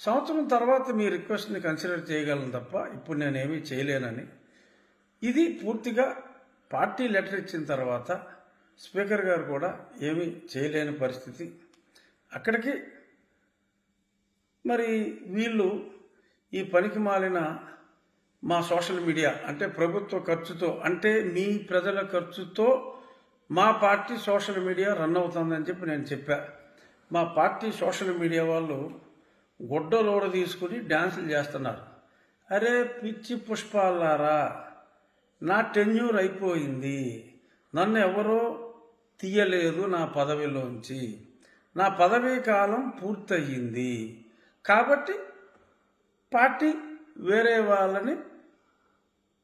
సంవత్సరం తర్వాత మీ రిక్వెస్ట్ని కన్సిడర్ చేయగలను తప్ప ఇప్పుడు నేనేమీ చేయలేనని. ఇది పూర్తిగా పార్టీ లెటర్ ఇచ్చిన తర్వాత స్పీకర్ గారు కూడా ఏమీ చేయలేని పరిస్థితి. అక్కడికి మరి వీళ్ళు ఈ పనికి మాలిన మా సోషల్ మీడియా అంటే ప్రభుత్వ ఖర్చుతో అంటే మీ ప్రజల ఖర్చుతో మా పార్టీ సోషల్ మీడియా రన్ అవుతుందని చెప్పి నేను చెప్పా. మా పార్టీ సోషల్ మీడియా వాళ్ళు గుడ్డలోడ తీసుకుని డ్యాన్సులు చేస్తున్నారు. అరే పిచ్చి పుష్పాలారా నా టెన్యూర్ అయిపోయింది. నన్ను ఎవరో తీయలేదు నా పదవిలోంచి. నా పదవీ కాలం పూర్తయింది. కాబట్టి పార్టీ వేరే వాళ్ళని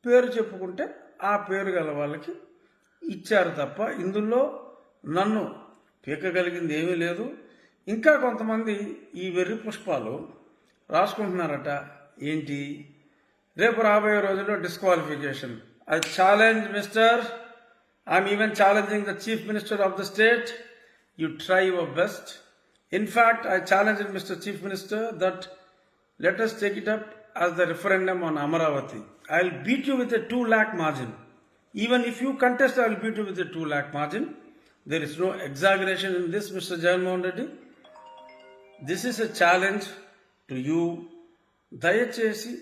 పేరు చెప్పుకుంటే ఆ పేరు గల వాళ్ళకి ఇచ్చారు తప్ప ఇందులో నన్ను పీకగలిగింది ఏమీ లేదు. ఇంకా కొంతమంది ఈ వెర్రి పుష్పాలు రాసుకుంటున్నారట. ఏంటి? రేపు రాబోయే రోజుల్లో disqualification I challenge mister I am even challenging the chief minister of the state you try your best in fact I challenge mister chief minister that latest take it up as the referendum on Amaravati I will beat you with a two lakh margin even if you contest I will beat you with two lakh margin there is no exaggeration in this mister Jaganmohan Reddy this is a challenge to you దయచేసి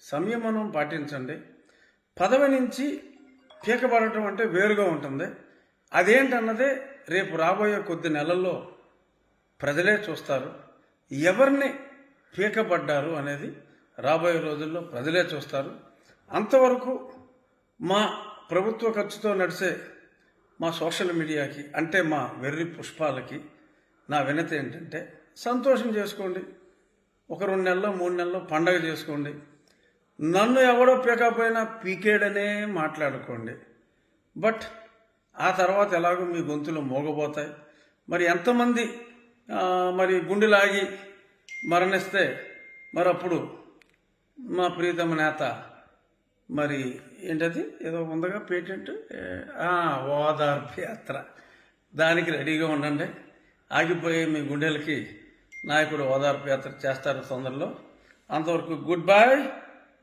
సంయమనం పాటించండి. పదవి నుంచి పీకబడటం అంటే వేరుగా ఉంటుంది. అదేంటన్నదే రేపు రాబోయే కొద్ది నెలల్లో ప్రజలే చూస్తారు. ఎవరిని పీకబడ్డారు అనేది రాబోయే రోజుల్లో ప్రజలే చూస్తారు. అంతవరకు మా ప్రభుత్వ ఖర్చుతో నడిచే మా సోషల్ మీడియాకి అంటే మా వెర్రి పుష్పాలకి నా వినతి ఏంటంటే సంతోషం చేసుకోండి. ఒక రెండు నెలలో మూడు నెలల్లో పండగ చేసుకోండి. నన్ను ఎవడో పీకపోయినా పీకేడనే మాట్లాడుకోండి. బట్ ఆ తర్వాత ఎలాగో మీ గొంతులు మోగబోతాయి. మరి ఎంతమంది మరి గుండెలాగి మరణిస్తే మరి అప్పుడు మా ప్రీతమ నేత మరి ఏంటది? ఏదో ఉందగా పేటెంట్? ఓదార్పు యాత్ర. దానికి రెడీగా ఉండండి. ఆగిపోయే మీ గుండెలకి నాయకుడు ఓదార్పు యాత్ర చేస్తారు తొందరలో. అంతవరకు గుడ్ బై.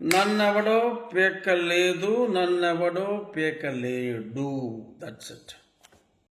నన్నెవడో పీకలేదు నన్నెవడో పీకలేడు. That's it